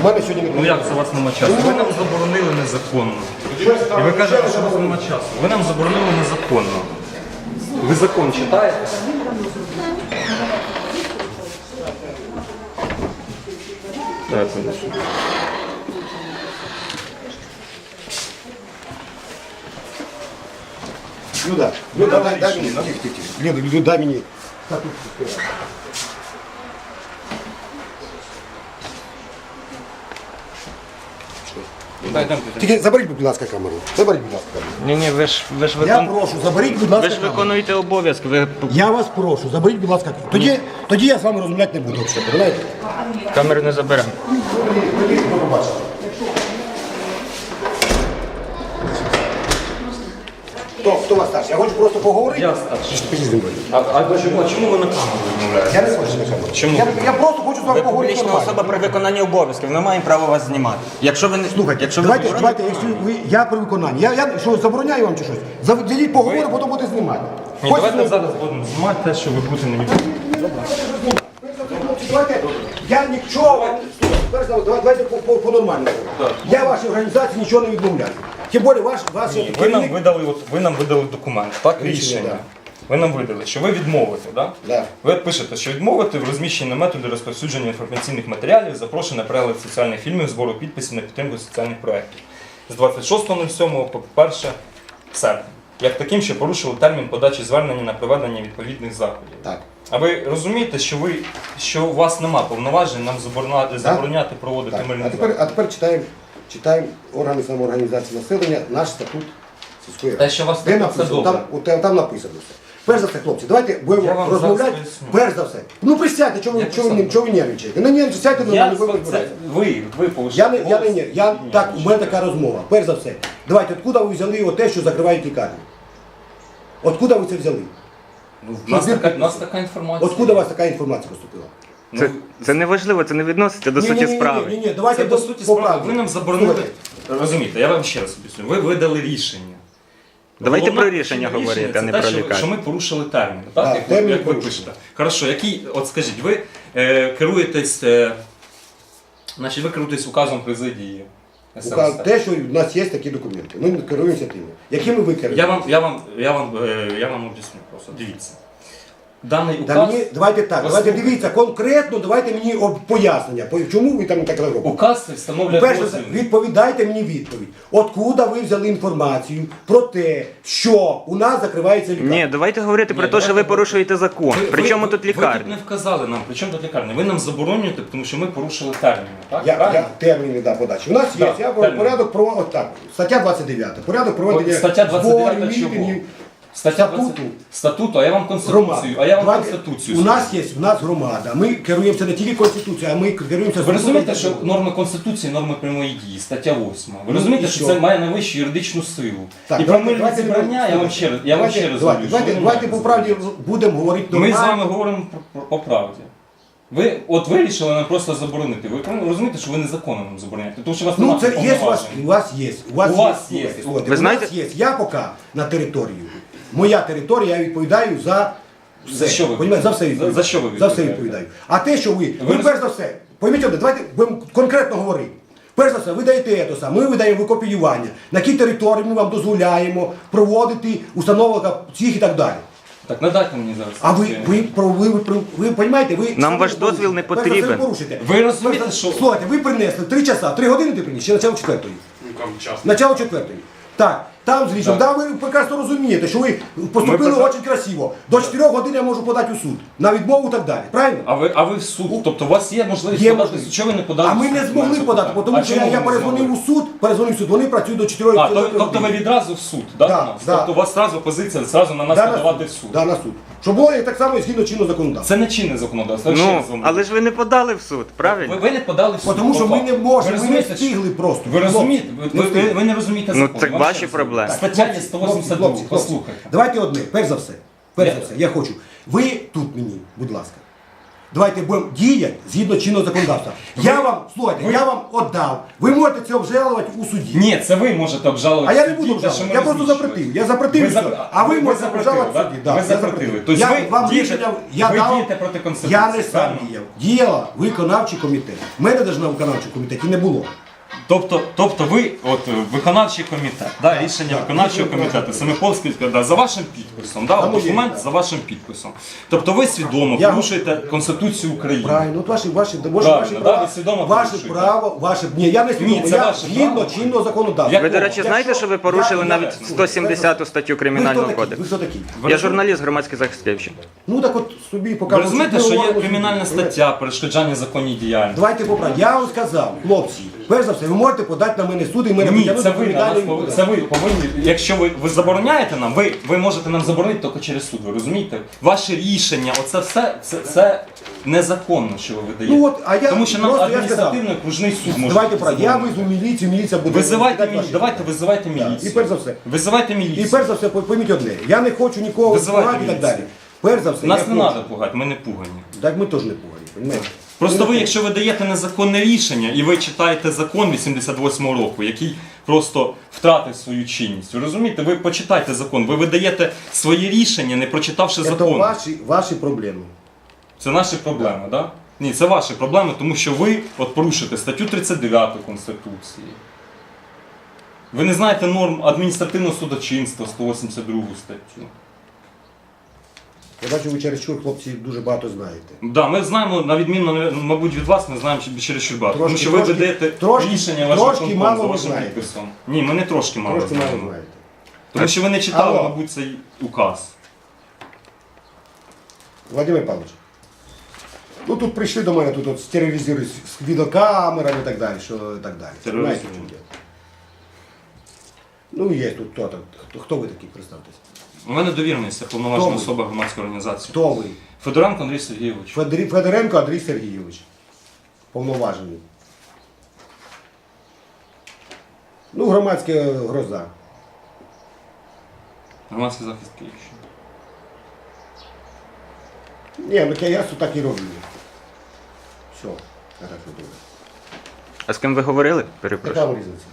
У мене сьогодні не Ну як це у вас нема часу? Ви нам заборонили незаконно. І ви кажете, що у вас нема часу. Ви нам заборонили незаконно. Ви закон читаєте? Так, конечно. Люда, Люда, дай, мені. Люда, Люда, дай мені. Тільки заберіть, будь ласка, камеру. Заберіть, будь ласка, камеру. Ні, ні, ви ж ви ж Я викон... прошу, заберіть, будь ви ж камеру. виконуєте обов'язки. Ви Я вас прошу, заберіть, будь ласка. камеру. Тоді, тоді я з вами розмовляти не буду. взагалі, камеру не заберемо. Хто, хто вас старший? Я хочу просто поговорити. Я старший. А, а чому, а чому ви на камеру відмовляєте? Я не хочу на камеру. Чому? Я, я просто хочу з вами Ви поговорити публічна нормально. особа при виконанні обов'язків. Ми маємо право вас знімати. Якщо ви не Слухайте, якщо ви давайте, давайте, якщо ви, я при виконанні. Я, я що, забороняю вам чи щось? Заведіть поговорю, потім будете знімати. Ні, Хочете, давайте зараз будемо знімати те, що ви будете мені. хлопці, давайте, я нічого, перш за все, давайте, давайте по, по, по нормальному. Я вашій організації нічого не відмовляю. Тим більше ваш, ваш Ні, ви нам керівник- видали, от ви нам видали документ, так? Рішення, Рішення. да. Ви нам видали, що ви відмовите, так? Да. Ви пишете, що відмовити в розміщенні методу розповсюдження інформаційних матеріалів, запрошення перегляд соціальних фільмів, збору підписів на підтримку соціальних проєктів з 26.07 по 1 серпня. Як таким, що порушили термін подачі звернення на проведення відповідних заходів. Так. А ви розумієте, що ви що у вас нема повноважень нам забороняти, забороняти проводити Так. мирні А тепер, заходи? а тепер читаємо, читаємо органи самоорганізації населення, наш статут сільської Те, що у вас Де статут, це написано? добре. Там, там, там написано все. Перш за все, хлопці, давайте Я будемо вам розмовляти. зараз поясню. Перш за все. Ну присядьте, чого ви, Я чого ви, присяду. чого ви нервничаєте? Не нервничайте, сядьте Я, нормально, ви це, ви, ви повишили Я не, я не, голос. ні, я, Ні, так, у мене така розмова. Перш за все. Давайте, откуда ви взяли те, що закривають лікарню? Откуда ви це взяли? Ну, в нас, така, в нас така інформація. Откуда у вас така інформація поступила? Ну, Це, це не важливо, це не відноситься до суті справи. Ні, ні, ні, давайте Це по суті справи. Ви нам заборонили. Слухайте, Розумієте, я вам ще раз об'ясню. Ви видали рішення. Давайте Головна про рішення говорити, рішення а не це про що, лікарню. що ми порушили термін. Так, Так, як, ви- термін як ви порушили. пишете. Хорошо, який, от скажіть, ви е, керуєтесь, е, значить, ви керуєтесь указом президії. СРСР. Указ, те, що в нас є такі документи. Ми керуємося тими. Якими ви керуєте? Я вам, я вам, я вам, е, я вам об'ясню просто. Дивіться. Даний Та указ, мені, давайте так, давайте Послухайте. дивіться, конкретно давайте мені об- пояснення, по- чому ви там так робите. указ встановлює Перше, дозвіл. відповідайте мені відповідь. Откуда ви взяли інформацію про те, що у нас закривається лікарня? Ні, давайте говорити про Ні, те, що ви давайте- порушуєте закон. Ви- Причому ви- тут Ви тут лікарня? не вказали нам, при чому тут лікарня? Ви нам заборонюєте, тому що ми порушили терміни. Так? Я, Правильно? я терміни да, подачі. У нас є Так, я терміни. порядок про от так, стаття 29. Порядок проведення Стаття 29 зборів, чого? мітингів, Стаття статуту. статуту, а я вам конституцію, а я вам Давайте, конституцію. У нас є в нас громада. Ми керуємося не тільки конституцією, а ми керуємося Ви розумієте, що норми Конституції, норми прямої дії, стаття 8. Ви розумієте, і що що? це має найвищу юридичну силу. Так, і про давайте- давайте- зібрання я вам ще раз, я вам давайте- ще раз давайте, говорю, давайте, ви давайте не по маєте правді будемо говорити Ми з вами говоримо про- про- по правді. Ви от вирішили нам просто заборонити. Ви розумієте, що ви незаконно нам забороняєте, тому що у вас Ну, немає це є у вас, повноважень. у вас є. У вас У вас є. слухайте, слухайте, Ви у знаєте- нас є. Я поки на територію. Моя територія, я відповідаю за За що ви Понімаєте? За все відповідаю. за що ви За все відповідаєте? відповідаю. А те, що ви, ви, роз- перш за все, пойміть одне, давайте будемо конкретно говорити. Перш за все, ви даєте це саме, ми видаємо викопіювання, на якій території ми вам дозволяємо проводити установок цих і так далі. Так надайте мені зараз. А ви, ви, про- ви, ви, ви, ви розумієте, ви... Нам ваш дозвіл не Перш за все, потрібен. порушите. Ви розумієте, Перш за- що- Слухайте, ви принесли 3 часа, 3 години ти приніс, ще начало четвертої. Начало четвертої. Так, там звісно, да, ви прекрасно розумієте, що ви поступили Ми дуже красиво. До 4 годин я можу подати у суд. На відмову і так далі. Правильно? А ви, а ви в суд, тобто у вас є можливість Є подати, можливість. чого ви не подали? А ми не змогли подати, бо тому що я, я перезвонив у суд, перезвонив суд, вони працюють до 4 А, то, тобто ви відразу в суд, да? Да, у нас? да. Тобто у вас одразу позиція зразу на нас да, на подавати в суд. Да, на суд. Щоб було так само і згідно чинного законодавства. Це не чинне законодавство. я ще Ну, вам але ж ви не подали в суд, правильно? ви не подали в суд. Тому що по ми факту. не можемо, Ви ми не розумієте, що- встигли просто. Ви розумієте? Ви, ви, ви, ви не розумієте Ну, закон. так вам ваші ще раз проблеми. Стаття є 182, Хлопці, хлопці, послухайте. Давайте одне, перш за все. Перш за все, я хочу. Ви тут мені, будь ласка. Давайте будемо діяти згідно чинного законодавства. Я вам, слухайте, я вам віддав. Ви можете це обжалувати у суді. Ні, це ви можете обжалувати. А я не буду обжалувати. Я просто запретив. Я запретив Ви все. А ви можете обжалувати в да? суді. Да, Ви я запретили. Тобто я ви вам дієте- рішення я ви дав. дієте проти Конституції, Я не сам правильно? діяв. Діяла виконавчий комітет. Мене навіть на виконавчому комітеті не було. Тобто, тобто ви, от виконавчий комітет, да, рішення так, виконавчого комітету, Семипольський, да, за вашим підписом, да, от документ за вашим підписом. Тобто ви свідомо Я- порушуєте Конституцію України. Правильно, от ваші, ваші, ваші, Правильно, ваші да, права, ви свідомо ваше порушуєте. право, ваше, ні, я не свідомо, це я ваше згідно право. чинного законодавства. Як- Ви, до речі, знаєте, що ви порушили я- навіть 170 статтю Ви Кримінального хто такі? кодексу? Ви хто такі? Ви Я журналіст громадський захист Київщини. Ну так от собі поки Ви розумієте, що є кримінальна стаття перешкоджання законній діяльності? Давайте поправимо. Я вам сказав, хлопці, перш за все, ви можете подати на мене суд і мене Ні, це ви, на нас пов- це ви повинні. Якщо ви, ви забороняєте нам, ви, ви можете нам заборонити тільки через суд. Ви розумієте? Ваше рішення, оце все це, це незаконно, що ви видаєте. Ну от, а я Тому що нам просто я адміністративний окружний суд може. Давайте правильно. Я заборонити. визу міліцію, міліція буде. Визивайте розглядати міліцію. ваші Давайте визивайте міліцію. І перш за все. Визивайте І міліцію. перш за все, пойміть одне. Я не хочу нікого Визивайте і так міліцію. далі. Перш за все, Нас я не хочу. треба пугати, ми не пугані. Так ми теж не пугані, розумієте? Просто ви, якщо ви даєте незаконне рішення і ви читаєте закон 88 року, який просто втратив свою чинність. Ви розумієте? Ви почитайте закон, ви видаєте своє рішення, не прочитавши Це закон. ваші, ваші проблеми. Це наші проблеми, так? Да? Ні, це ваші проблеми, тому що ви от порушите статтю 39 Конституції. Ви не знаєте норм адміністративного судочинства 182 статтю. Я бачу, ви через чур, хлопці, дуже багато знаєте. Да, ми знаємо, на відміну, мабуть, від вас, ми знаємо ще- через багато. Тому Трошки- що ви трошки- видаєте трошки- рішення вашого трошки конкурсу мало за ви вашим знаєте. підписом. Ні, ми не трошки мало Трошки мало знаємо. знаєте. Тому що ви не читали, Алло. мабуть, цей указ. Владимир Павлович. Ну тут прийшли до мене, тут от стерилізують з відеокамерами і так далі, що і так далі. Тероризм. Знаєте, в чому діло? Ну є тут хто там. Хто, хто ви такі, представтесь? У мене довіреність, я повноважена Хто ви? особа громадської організації. Хто ви? Федоренко Андрій Сергійович. Федорі- Федоренко Андрій Сергійович. Повноважений. Ну, громадська гроза. Громадський захист Київщини. Ні, ну я, я так і роблю. Все, я так роблю. А з ким ви говорили? Яка Перепрошую. вам різниця?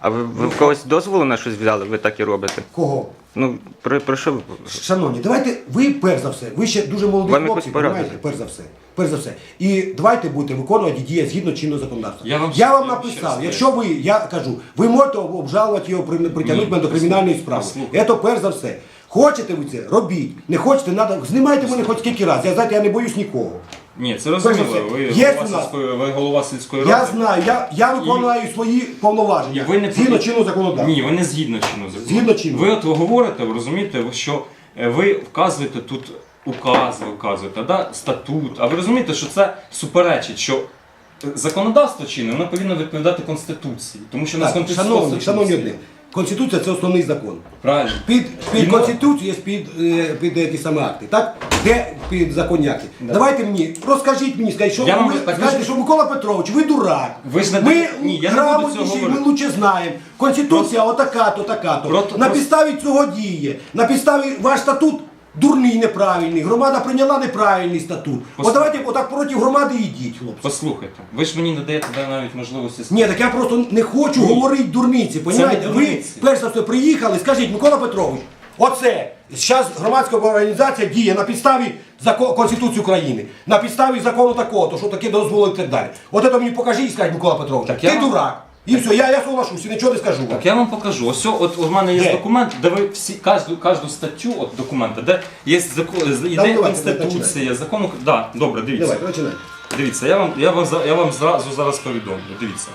А ви, ви в когось дозволу на щось взяли? Ви так і робите? Кого? Ну, про, про що ви? Шановні, давайте ви перш за все, ви ще дуже молоді Вам хлопці, знаєте, перш за все. Перш за все. І давайте будете виконувати дії згідно чинного законодавства. Я вам я вам написав, якщо ви, я кажу, ви можете об- обжалувати його, при- притягнути мене до кримінальної справи. Це перш за все. Хочете ви це, робіть. Не хочете, надо, знімайте мене хоч скільки разів. Я знаєте, я не боюсь нікого. Ні, це розуміло. Ви є голова, у нас- сільської, ви голова сільської Я знаю, я, я виконую свої І повноваження. ви не Згідно чинного законодавства. Ні, ви не згідно закону. Згідно чинного. Ви от ви говорите, ви розумієте, що е, ви вказуєте тут указ, ви вказуєте, да? статут. А ви розумієте, що це суперечить, що е, законодавство чинне, воно повинно відповідати Конституції. Тому що у нас Так, Конституція. шановні, шановні. Конституція це основний закон. Правильно. Під, під Йому. Конституцію є під, е, під е, ті самі акти, так? Де під законні акти? Давайте мені, розкажіть мені, скажіть, що Я вам- ви, скажете, що Микола Петрович, ви дурак. Ви ж не ми так- ні, я не буду цього ми говорити. лучше знаємо. Конституція отака-то, така-то. Просто- на просто- підставі цього діє. На підставі ваш статут дурний, неправильний. Громада прийняла неправильний статут. От давайте отак проти громади йдіть, хлопці. Послухайте, ви ж мені не даєте навіть можливості Ні, так я просто не хочу говорити дурниці. Понімаєте? не Ви дурниці. перш за все приїхали, скажіть, Микола Петрович, оце зараз громадська організація діє на підставі зако- Конституції України, на підставі закону такого, то що таке дозволить і так далі. От це мені покажіть і скажіть, Микола Петрович, ти я- дурак. І все, я, я соглашусь, і нічого не скажу. вам. Так я вам покажу. Ось о- от у мене є Де? документ, де ви всі кожну, кожну статтю от документа, де є закон, іде давайте, конституція, закон. Ук- Да, добре, дивіться. Давай, починай. Дивіться, я вам, я вам, за- я вам зразу зараз повідомлю. Дивіться.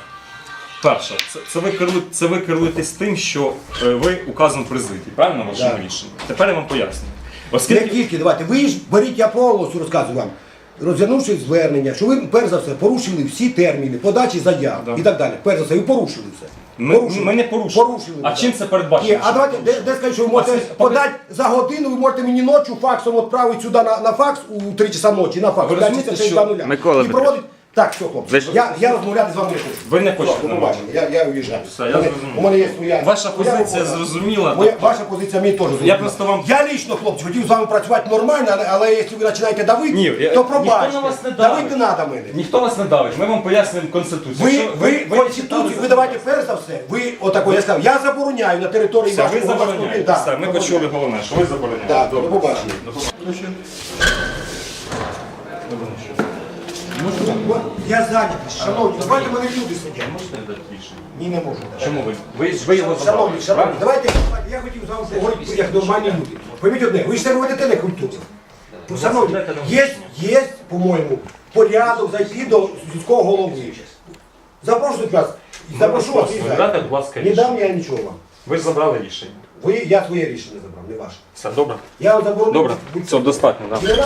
Перше, це, це, ви керуєте, це ви керуєтесь тим, що е, ви указом президії, правильно в вашому Так. рішенні? Тепер я вам пояснюю. Не Оскільки тільки, давайте, ви ж беріть, я повністю розказую вам. Розглянувши звернення, що ви перш за все порушили всі терміни, подачі заяв Да. і так далі. Перш за все, ви порушили все. Ми- ми не порушили. Порушили. А так. чим це передбачено? Ні, а давайте, де, де скажіть, що ви можете А це- подати за годину, ви можете мені ночі факсом відправити сюди на, на факс у 3 часа ночі, на факс. Ви розумієте, що- Микола і проводить Так, все, хлопці. Ви Я, я розмовляти з вами не хочу. Ви не хочете Все, до нормально. побачення. Я, я уїжджаю. Все, я У мене- зрозумів. У мене є своя. Ваша своя позиція робота. зрозуміла. Моя, ваша позиція мені теж зрозуміла. просто вам- Я лично, хлопці, хотів з вами працювати нормально, але, але якщо ви починаєте давити, Ні, я- то ніхто пробачте. на вас не давить. давити не треба мене. Ніхто вас не давить, ми вам пояснюємо Конституцію. Ви, ви, не Конституцію, ви давайте перш за все, ви отако, я сказав, я забороняю на території Все, ви забороняєте. Да, Все, ми почули головне, що ви забороняєте. Так, до побачення. От, Я зайнятий, шановні, давайте мене люди сидять. Можете дати рішення? Ні, не можу. Чому ви? Ви, ж- ви його забрали, Шановні, шановні, правильно? давайте, я хотів з вами поговорити як нормальні люди. Пойміть одне, ви ж себе ведете не культурно. Ну, шановні, є, є, по-моєму, порядок зайти до сільського голови. Запрошують вас, запрошу вас. і Ви дайте, будь ласка, Не дам рішення. я нічого вам. Ви ж забрали рішення. Ви, я своє рішення забрав, не ваше. Все, добре? Я вам заборонив. Добре, все, достатньо. Не треба